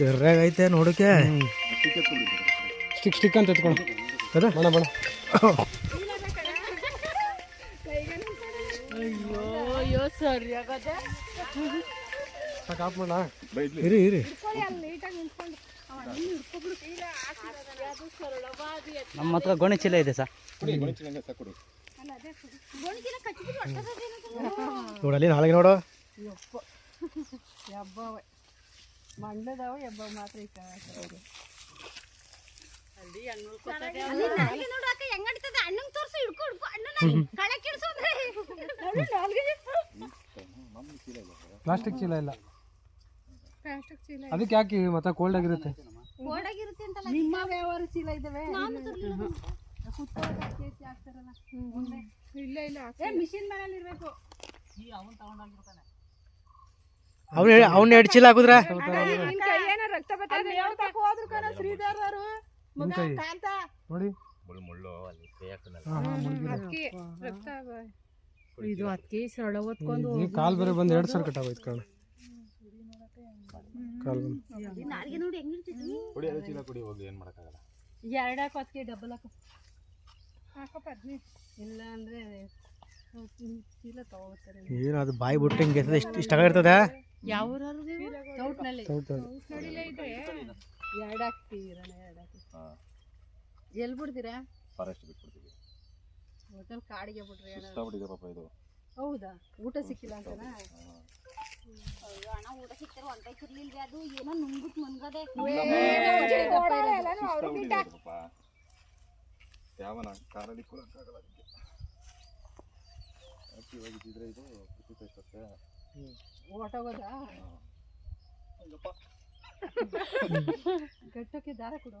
ಸರಿಯಾಗೈತೆ ನೋಡಕ್ಕೆ stick stick ಅಂತ ಎತ್ಕೊಂಡು ಅದ ಬಣ ಬಣ. ಆಫ್ ಮಾಡ ಇರಿ ಇರಿ. ನಮ್ಮ ಹತ್ರ ಗೋಣಿ ಚೀಲ ಇದೆ ಸರ್. ನೋಡಲ್ಲಿ ನಾಳೆಗೆ ನೋಡು. ಮಂಡ್ಲದವ ಎಬ್ಬ ಮಾತ್ರ ಪ್ಲಾಸ್ಟಿಕ್ ಚೀಲ ಇಲ್ಲ. ಪ್ಲಾಸ್ಟಿಕ್ ಚೀಲ ಅದಕ್ಕೆ ಯಾಕೆ ಮತ್ತೆ ಕೋಲ್ಡ್ ಆಗಿರುತ್ತೆ? ಓಡಾಗಿರುತ್ತೆ ಅಂತಲ್ಲ ನಿಮ್ಮ ವ್ಯವಹಾರ ಚೀಲ ಇದಾವೆ. ಇಲ್ಲ ಇಲ್ಲ ಏ ಮಿಷಿನ್ ಮನೇಲಿ ಇರ್ಬೇಕು ಅವ್ನು ಅವ್ನ ಎರಡು ಚೀಲ ಹಾಕುದ್ರ? ನೋಡಿ. ಅಕ್ಕಿ ಇದು ಅದಕ್ಕೆ ಸರಳ ಒತ್ಕೊಂಡು ಈ ಕಾಲ್ ಬೇರೆ ಬಂದು ಎರಡು ಸರ್ ಕಟ್ಟಾಗೋಯ್ತು ಕಾಲ್ ಬಂದು. ಎರಡು ಡಬಲ್ ಹಾಕು. ಹಾಕೋ ಪದ್ನಿ ಇಲ್ಲ ಅಂದ್ರೆ ಏನು ಅದು ಬಾಯಿ ಬಿಟ್ಟು ಹಿಂಗೆ ಇಷ್ಟು ಇಷ್ಟ ಆಗಿರ್ತದ ಯಾವ ಎಲ್ಲಿ ಬಿಡ್ತೀರಾ? ಫಾರೆಸ್ಟ್ ಬಿಟ್ಬಿಡ್ತೀವಿ ಹೋಟೆಲ್ ಕಾಡಿಗೆ ಬಿಡ್ರಿ ಸುಸ್ತಾಗ್ಬಿಟ್ಟಿದೆ ಪಾಪ ಇದು. ಹೌದಾ? ಊಟ ಸಿಕ್ಕಿಲ್ಲ ಅಂತನಾ? ಅಣ್ಣ ಊಟ ಸಿಕ್ತಾರ ಹೊಂಟೈತಿರ್ಲಿಲ್ವೇ ಅದು? ಏನೋ ನುಂಗ್ಬಿಟ್ಟು ಮನ್ಗದೆ ಪಾಪ. ಯಾವನ ಕಾರಲ್ಲಿ ಅದಕ್ಕೆ. ಹೋಗಿದ್ದಿದ್ರೆ ಇದು ಹೊಟ್ಟೋಗೋದಾ ಗಟ್ಟಕ್ಕೆ ದಾರ ಕೊಡು